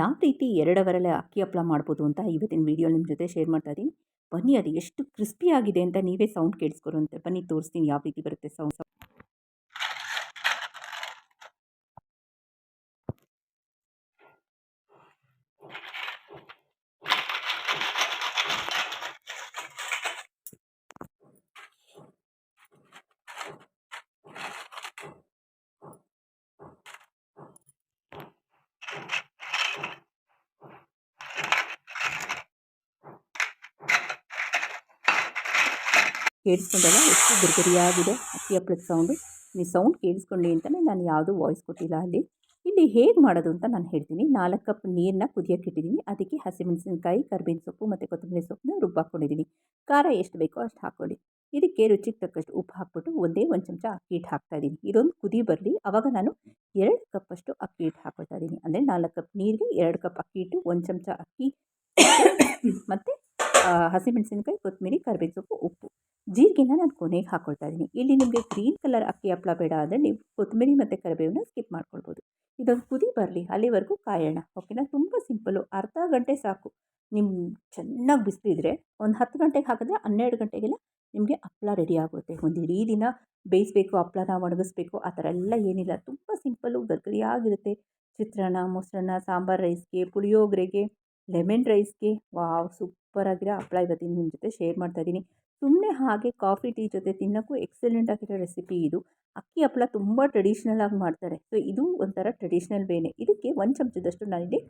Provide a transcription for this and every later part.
ಯಾವ ರೀತಿ ಎರಡವರಲ್ಲಿ ಅಕ್ಕಿ ಹಪ್ಪಳ ಮಾಡ್ಬೋದು ಅಂತ ಇವತ್ತಿನ ವೀಡಿಯೋ ನಿಮ್ಮ ಜೊತೆ ಶೇರ್ ಮಾಡ್ತಾ ಇದ್ದೀನಿ. ಬನ್ನಿ, ಅದು ಎಷ್ಟು ಕ್ರಿಸ್ಪಿಯಾಗಿದೆ ಅಂತ ನೀವೇ ಸೌಂಡ್ ಕೇಳಿಸ್ಕೊರಂತೆ ಬನ್ನಿ, ತೋರಿಸ್ತೀನಿ ಯಾವ ರೀತಿ ಬರುತ್ತೆ ಸೌಂಡ್ ಕೇಳಿಸ್ಕೊಂಡಲ್ಲ, ಎಷ್ಟು ಗರಿಗರಿಯಾಗಿದೆ ಅಕ್ಕಿ ಹಪ್ಪಳದ ಸೌಂಡು. ನೀವು ಸೌಂಡ್ ಕೇಳಿಸ್ಕೊಳ್ಳಿ ಅಂತಲೇ ನಾನು ಯಾವುದೂ ವಾಯ್ಸ್ ಕೊಟ್ಟಿಲ್ಲ ಅಲ್ಲಿ. ಇಲ್ಲಿ ಹೇಗೆ ಮಾಡೋದು ಅಂತ ನಾನು ಹೇಳ್ತೀನಿ. ನಾಲ್ಕು ಕಪ್ ನೀರನ್ನ ಕುದಿಯೋಕೆ ಇಟ್ಟಿದ್ದೀನಿ. ಅದಕ್ಕೆ ಹಸಿಮೆಣಸಿನ್ಕಾಯಿ, ಕರ್ಬೇವಿನ ಸೊಪ್ಪು ಮತ್ತು ಕೊತ್ತಂಬರಿ ಸೊಪ್ಪನ್ನ ರುಬ್ಬಾಕ್ಕೊಂಡಿದ್ದೀನಿ ಖಾರ ಎಷ್ಟು ಬೇಕೋ ಅಷ್ಟು ಹಾಕ್ಕೊಳ್ಳಿ ಇದಕ್ಕೆ ರುಚಿಗೆ ತಕ್ಕಷ್ಟು ಉಪ್ಪು ಹಾಕ್ಬಿಟ್ಟು ಒಂದೇ ಒಂದು ಚಮಚ ಅಕ್ಕಿ ಹಿಟ್ಟು ಹಾಕ್ತಾಯಿದ್ದೀನಿ ಇದೊಂದು ಕುದಿ ಬರಲಿ. ಆವಾಗ ನಾನು ಎರಡು ಕಪ್ಪಷ್ಟು ಅಕ್ಕಿ ಹಿಟ್ಟು ಹಾಕ್ಕೊಳ್ತಾ ಇದ್ದೀನಿ. ಅಂದರೆ ನಾಲ್ಕು ಕಪ್ ನೀರಿಗೆ ಎರಡು ಕಪ್ ಅಕ್ಕಿ ಹಿಟ್ಟು, ಒಂದು ಚಮಚ ಅಕ್ಕಿ ಮತ್ತು ಹಸಿಮೆಣಸಿನ್ಕಾಯಿ, ಕೊತ್ತಂಬರಿ ಕರಿಬೇವಿನ ಸೊಪ್ಪು ಉಪ್ಪು. ಜೀರಿಗೆನ ನಾನು ಕೊನೆಗೆ ಹಾಕ್ಕೊಳ್ತಾ ಇದ್ದೀನಿ. ಇಲ್ಲಿ ನಿಮಗೆ ಗ್ರೀನ್ ಕಲರ್ ಅಕ್ಕಿ ಹಪ್ಪಳ ಬೇಡ ಅಂದರೆ ನೀವು ಕೊತ್ತಂಬರಿ ಮತ್ತು ಕರಿಬೇವನ್ನ ಸ್ಕಿಪ್ ಮಾಡ್ಕೊಳ್ಬೋದು. ಇದೊಂದು ಕುದಿ ಬರಲಿ, ಅಲ್ಲಿವರೆಗೂ ಕಾಯೋಣ, ಓಕೆನಾ? ತುಂಬ ಸಿಂಪಲ್ಲು ಅರ್ಧ ಗಂಟೆ ಸಾಕು. ನಿಮ್ಮ ಚೆನ್ನಾಗಿ ಬಿಸಿಲಿದ್ರೆ ಒಂದು ಹತ್ತು ಗಂಟೆಗೆ ಹಾಕಿದ್ರೆ ಹನ್ನೆರಡು ಗಂಟೆಗೆಲ್ಲ ನಿಮಗೆ ಹಪ್ಪಳ ರೆಡಿ ಆಗುತ್ತೆ. ಒಂದು ಇಡೀ ದಿನ ಬೇಯಿಸಬೇಕು ಹಪ್ಪಳನ ಒಣಗಿಸ್ಬೇಕು, ಆ ಥರ ಎಲ್ಲ ಏನಿಲ್ಲ. ತುಂಬ ಸಿಂಪಲ್ಲು ಗರ್ಗರಿಯಾಗಿರುತ್ತೆ ಚಿತ್ರಾನ್ನ, ಮೊಸರನ್ನ, ಸಾಂಬಾರು ರೈಸ್ಗೆ ಪುಳಿಯೋಗರೆಗೆ. ಲೆಮನ್ ರೈಸ್ಗೆ ವಾವ್ ಸೂಪರಾಗಿರೋ ಹಪ್ಪಳ ಇವತ್ತಿನ ನಿಮ್ಮ ಜೊತೆ ಶೇರ್ ಮಾಡ್ತಾಯಿದ್ದೀನಿ ಸುಮ್ಮನೆ ಹಾಗೆ ಕಾಫಿ, ಟೀ ಜೊತೆ ತಿನ್ನೋಕ್ಕೂ ಎಕ್ಸಲೆಂಟ್ ಆಗಿರೋ ರೆಸಿಪಿ ಇದು. ಅಕ್ಕಿ ಹಪ್ಪಳ ತುಂಬ ಟ್ರೆಡಿಷ್ನಲ್ ಆಗಿ ಮಾಡ್ತಾರೆ. ಸೊ ಇದು ಒಂಥರ ಟ್ರೆಡಿಷ್ನಲ್ ವೇನೆ ಇದಕ್ಕೆ ಒಂದು ಚಮಚದಷ್ಟು ನಾನಿಲ್ಲಿ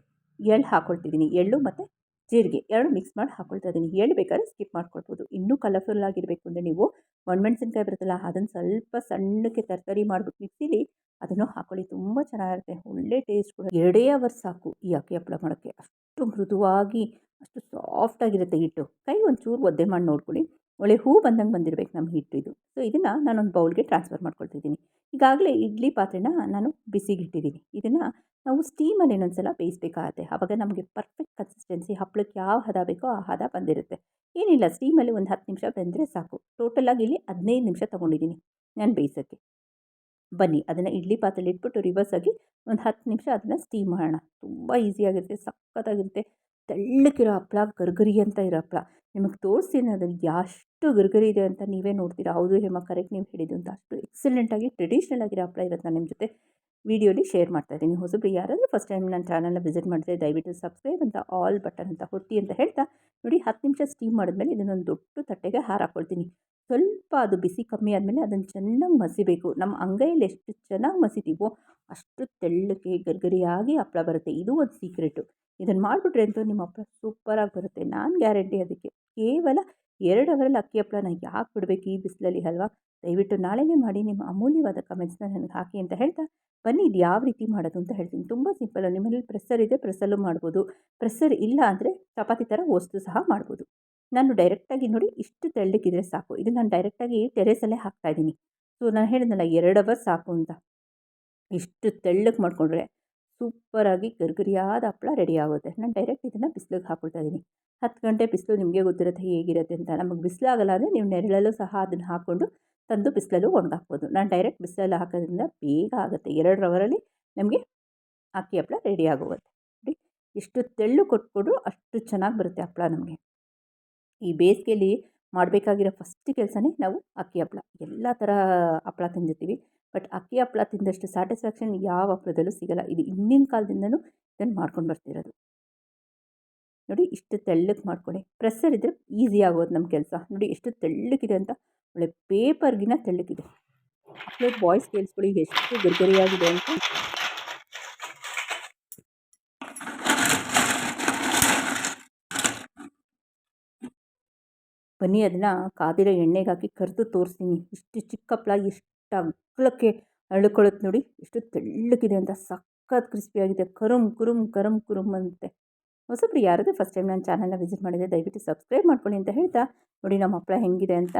ಎಳ್ಳು ಹಾಕ್ಕೊಳ್ತಿದ್ದೀನಿ ಎಳ್ಳು ಮತ್ತು ಜೀರಿಗೆ ಎರಡು ಮಿಕ್ಸ್ ಮಾಡಿ ಹಾಕ್ಕೊಳ್ತಾ ಇದ್ದೀನಿ. ಎಳ್ಳು ಬೇಕಾದ್ರೆ ಸ್ಕಿಪ್ ಮಾಡ್ಕೊಳ್ಬೋದು. ಇನ್ನೂ ಕಲರ್ಫುಲ್ ಆಗಿರಬೇಕು ಅಂದರೆ ನೀವು ಒಣಮೆಣ್ಸಿನ್ಕಾಯಿ ಬರುತ್ತಲ್ಲ, ಅದನ್ನು ಸ್ವಲ್ಪ ಸಣ್ಣಕ್ಕೆ ತರಕಾರಿ ಮಾಡಿಬಿಟ್ಟು ಮಿಕ್ಸಿಲಿ ಅದನ್ನು ಹಾಕ್ಕೊಳ್ಳಿ ತುಂಬ ಚೆನ್ನಾಗಿರುತ್ತೆ. ಒಳ್ಳೆ ಟೇಸ್ಟ್ ಕೂಡ. ಎರಡೇ ಅವರ್ ಸಾಕು ಈ ಅಕ್ಕಿ ಹಪ್ಪಳ ಮಾಡೋಕ್ಕೆ. ಅಷ್ಟು ಮೃದುವಾಗಿ, ಅಷ್ಟು ಸಾಫ್ಟಾಗಿರುತ್ತೆ ಹಿಟ್ಟು. ಕೈ ಒಂಚೂರು ಒದ್ದೆ ಮಾಡಿ ನೋಡ್ಕೊಳ್ಳಿ. ಒಳ್ಳೆ ಹೂ ಬಂದಂಗೆ ಬಂದಿರಬೇಕು ನಮ್ಮ ಹಿಟ್ಟು ಇದು. ಸೊ ಇದನ್ನು ನಾನೊಂದು ಬೌಲ್ಗೆ ಟ್ರಾನ್ಸ್ಫರ್ ಮಾಡ್ಕೊಳ್ತಿದ್ದೀನಿ ಈಗಾಗಲೇ ಇಡ್ಲಿ ಪಾತ್ರೆನ ನಾನು ಬಿಸಿಗೆ ಇಟ್ಟಿದ್ದೀನಿ ಇದನ್ನು ನಾವು ಸ್ಟೀಮಲ್ಲಿ ಇನ್ನೊಂದು ಸಲ ಬೇಯಿಸಬೇಕಾಗತ್ತೆ. ಆವಾಗ ನಮಗೆ ಪರ್ಫೆಕ್ಟ್ ಕನ್ಸಿಸ್ಟೆನ್ಸಿ ಹಪ್ಪಳಕ್ಕೆ ಯಾವ ಹದ ಬೇಕೋ ಆ ಹದ ಬಂದಿರುತ್ತೆ. ಏನಿಲ್ಲ ಸ್ಟೀಮಲ್ಲಿ ಒಂದು ಹತ್ತು ನಿಮಿಷ ಬೆಂದರೆ ಸಾಕು. ಟೋಟಲಾಗಿ ಇಲ್ಲಿ ಹದಿನೈದು ನಿಮಿಷ ತೊಗೊಂಡಿದ್ದೀನಿ ನಾನು ಬೇಯಿಸೋಕ್ಕೆ. ಬನ್ನಿ, ಅದನ್ನು ಇಡ್ಲಿ ಪಾತ್ರೆಲಿ ಇಟ್ಬಿಟ್ಟು ರಿವರ್ಸ್ ಆಗಿ ಒಂದು ಹತ್ತು ನಿಮಿಷ ಅದನ್ನು ಸ್ಟೀಮ್ ಮಾಡೋಣ. ತುಂಬ ಈಸಿಯಾಗಿರುತ್ತೆ ಸಖತ್ತಾಗಿರುತ್ತೆ. ತೆಳ್ಳಕ್ಕಿರೋ ಹಪ್ಪಳ, ಗರ್ಗರಿ ಅಂತ ಇರೋ ಹಪ್ಪಳ. ನಿಮಗೆ ತೋರಿಸ್ತೀನಿ ಅದನ್ನು ಎಷ್ಟು ಗರ್ಗರಿ ಇದೆ ಅಂತ ನೀವೇ ನೋಡ್ತೀರಾ. ಹೌದು ಹೇಮ ಕರೆಕ್ಟ್ ನೀವು ಹೇಳಿದ್ದು ಅಂತ. ಅಷ್ಟು ಎಕ್ಸಲೆಂಟಾಗಿ ಟ್ರೆಡಿಷ್ನಲ್ ಆಗಿರೋ ಹಪ್ಪಳ ಇರುತ್ತೆ ನಿಮ್ಮ ಜೊತೆ. ವೀಡಿಯೋಲಿ ಶೇರ್ ಮಾಡ್ತಾ ಇದ್ದೀನಿ. ಹೊಸಬ್ರು ಯಾರಾದರೂ ಫಸ್ಟ್ ಟೈಮ್ ನನ್ನ ಚಾನಲ್ನ ವಿಸಿಟ್ ಮಾಡಿದ್ರೆ ದಯವಿಟ್ಟು ಸಬ್ಸ್ಕ್ರೈಬ್ ಅಂತ ಆಲ್ ಬಟನ್ ಅಂತ ಹೊತ್ತಿ ಅಂತ ಹೇಳ್ತಾ, ನೋಡಿ ಹತ್ತು ನಿಮಿಷ ಸ್ಟೀಮ್ ಮಾಡಿದ್ಮೇಲೆ ಇದನ್ನೊಂದು ದೊಡ್ಡ ತಟ್ಟೆಗೆ ಹಾರ ಹಾಕ್ಕೊಳ್ತೀನಿ ಸ್ವಲ್ಪ ಅದು ಬಿಸಿ ಕಮ್ಮಿ ಆದಮೇಲೆ ಅದನ್ನು ಚೆನ್ನಾಗಿ ಮಸಿಬೇಕು. ನಮ್ಮ ಅಂಗೈಯಲ್ಲಿ ಎಷ್ಟು ಚೆನ್ನಾಗಿ ಮಸಿತೀವೋ ಅಷ್ಟು ತೆಳ್ಳಕ್ಕೆ ಗರ್ಗರಿಯಾಗಿ ಹಪ್ಪಳ ಬರುತ್ತೆ. ಇದು ಒಂದು ಸೀಕ್ರೆಟು ಇದನ್ನು ಮಾಡಿಬಿಟ್ರೆ ಅಂತೂ ನಿಮ್ಮ ಹಪ್ಪಳ ಸೂಪರಾಗಿ ಬರುತ್ತೆ. ನಾನು ಗ್ಯಾರಂಟಿ ಅದಕ್ಕೆ ಕೇವಲ ಎರಡು ಅವರಲ್ಲಿ ಅಕ್ಕಿ ಹಪ್ಪಳನ ಯಾಕೆ ಬಿಡಬೇಕು ಈ ಬಿಸಿಲಲ್ಲಿ ಅಲ್ವಾ? ದಯವಿಟ್ಟು ನಾಳೆನೇ ಮಾಡಿ ನಿಮ್ಮ ಅಮೂಲ್ಯವಾದ ಕಮೆಂಟ್ಸ್ನ ನನಗೆ ಹಾಕಿ ಅಂತ ಹೇಳ್ತಾ, ಬನ್ನಿ ಇದು ಯಾವ ರೀತಿ ಮಾಡೋದು ಅಂತ ಹೇಳ್ತೀನಿ. ತುಂಬ ಸಿಂಪಲ್ಲು ನಿಮ್ಮಲ್ಲಿ ಪ್ರೆಸ್ಸರ್ ಇದೆ ಪ್ರೆಸ್ಸಲ್ಲೂ ಮಾಡ್ಬೋದು. ಪ್ರೆಸ್ಸರ್ ಇಲ್ಲ ಅಂದರೆ ಚಪಾತಿ ಥರ ವಸ್ತು ಸಹ ಮಾಡ್ಬೋದು. ನಾನು ಡೈರೆಕ್ಟಾಗಿ ನೋಡಿ ಇಷ್ಟು ತೆಳ್ಳಕ್ಕಿದ್ರೆ ಸಾಕು. ಇದು ನಾನು ಡೈರೆಕ್ಟಾಗಿ ಟೆರೇಸಲ್ಲೇ ಹಾಕ್ತಾಯಿದ್ದೀನಿ ಸೊ ನಾನು ಹೇಳಿದ್ನಲ್ಲ ಎರಡು ಅವರ್ ಸಾಕು ಅಂತ. ಇಷ್ಟು ತೆಳ್ಳಗೆ ಮಾಡಿಕೊಂಡ್ರೆ ಸೂಪರಾಗಿ ಗರ್ಗರಿಯಾದ ಹಪ್ಪಳ ರೆಡಿ ಆಗುತ್ತೆ. ನಾನು ಡೈರೆಕ್ಟ್ ಇದನ್ನು ಬಿಸಿಲಿಗೆ ಹಾಕ್ಕೊಳ್ತಾ ಇದ್ದೀನಿ ಹತ್ತು ಗಂಟೆ ಬಿಸಿಲು ನಿಮಗೆ ಗೊತ್ತಿರುತ್ತೆ ಹೇಗಿರುತ್ತೆ ಅಂತ. ನಮಗೆ ಬಿಸಿಲಾಗಲ್ಲ ಅಂದರೆ ನೀವು ನೆರಳಲ್ಲೂ ಸಹ ಅದನ್ನು ಹಾಕ್ಕೊಂಡು ತಂದು ಬಿಸಿಲಲ್ಲೂ ಒಣಗಾಕ್ಬೋದು. ನಾನು ಡೈರೆಕ್ಟ್ ಬಿಸಿಲಲ್ಲಿ ಹಾಕೋದ್ರಿಂದ ಬೇಗ ಆಗುತ್ತೆ. ಎರಡು ರವರಲ್ಲಿ ನಮಗೆ ಅಕ್ಕಿ ಹಪ್ಪಳ ರೆಡಿ ಆಗೋಗುತ್ತೆ. ನೋಡಿ, ಎಷ್ಟು ತೆಳ್ಳು ಕೊಟ್ಕೊಂಡ್ರು ಅಷ್ಟು ಚೆನ್ನಾಗಿ ಬರುತ್ತೆ ಹಪ್ಪಳ ನಮಗೆ. ಈ ಬೇಸಿಗೆಯಲ್ಲಿ ಮಾಡಬೇಕಾಗಿರೋ ಫಸ್ಟ್ ಕೆಲಸನೇ ನಾವು ಅಕ್ಕಿ ಹಪ್ಪಳ ಎಲ್ಲ ಥರ ಹಪ್ಪಳ ತಿಂದಿರ್ತೀವಿ. ಬಟ್ ಅಕ್ಕಿ ಹಪ್ಪಳ ತಿಂದಷ್ಟು ಸ್ಯಾಟಿಸ್ಫ್ಯಾಕ್ಷನ್ ಯಾವ ಹಪ್ಪಳದಲ್ಲೂ ಸಿಗಲ್ಲ. ಇದು ಹಿಂದಿನ ಕಾಲದಿಂದನೂ ಇದನ್ನು ಮಾಡ್ಕೊಂಡು ಬರ್ತಿರೋದು. ನೋಡಿ ಇಷ್ಟು ತೆಳ್ಳಗೆ ಮಾಡ್ಕೊಳ್ಳಿ ಪ್ರೆಸ್ಸರ್ ಇದ್ದರೆ ಈಸಿ ಆಗೋದು ನಮ್ಮ ಕೆಲಸ. ನೋಡಿ ಎಷ್ಟು ತೆಳ್ಳಕ್ಕಿದೆ ಅಂತ. ಒಳ್ಳೆ ಪೇಪರ್ಗಿನ ತೆಳ್ಳಕ್ಕಿದೆ ಅಪ್ಲೋಡ್ ಬಾಯ್ಸ್ ಕೇಳಿಸ್ಕೊಳ್ಳಿ ಎಷ್ಟು ಗರ್ಗರಿಯಾಗಿದೆ ಅಂತ. ಬನ್ನಿ, ಅದನ್ನ ಕಾದಿರೋ ಎಣ್ಣೆಗೆ ಹಾಕಿ ಕರೆದು ತೋರಿಸ್ತೀನಿ. ಇಷ್ಟು ಚಿಕ್ಕ ಹಪ್ಪಳ ಎಷ್ಟು ಅಗಲಕ್ಕೆ ಅಳ್ಕೊಳ್ಳುತ್ತೆ ನೋಡಿ, ಎಷ್ಟು ತೆಳ್ಳಕ್ಕಿದೆ ಅಂತ, ಸಖತ್ ಕ್ರಿಸ್ಪಿಯಾಗಿದೆ ಕರುಮ್ ಕುರುಮ್ ಕರಮ್ ಕುರುಮ್ ಅಂತೆ. ಹೊಸಬ್ರು ಯಾರಾದರೂ ಫಸ್ಟ್ ಟೈಮ್ ನನ್ನ ಚಾನಲ್ನ ವಿಸಿಟ್ ಮಾಡಿದ್ರೆ ದಯವಿಟ್ಟು ಸಬ್ಸ್ಕ್ರೈಬ್ ಮಾಡ್ಕೊಳ್ಳಿ ಅಂತ ಹೇಳ್ತಾ, ನೋಡಿ ನಮ್ಮ ಹಪ್ಪಳ ಹೆಂಗಿದೆ ಅಂತ.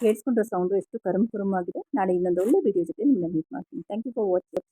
ಕೇಳಿಸ್ಕೊಂಡ್ರೆ ಸೌಂಡು ಎಷ್ಟು ಕರುಮ್ ಕುರುಮ್ ಆಗಿದೆ. ನಾಳೆ ಇನ್ನೊಂದು ಒಳ್ಳೆ ವಿಡಿಯೋ ಜೊತೆ ನಿಮ್ಮನ್ನ ಮೀಟ್ ಮಾಡ್ತೀನಿ. Thank you for watching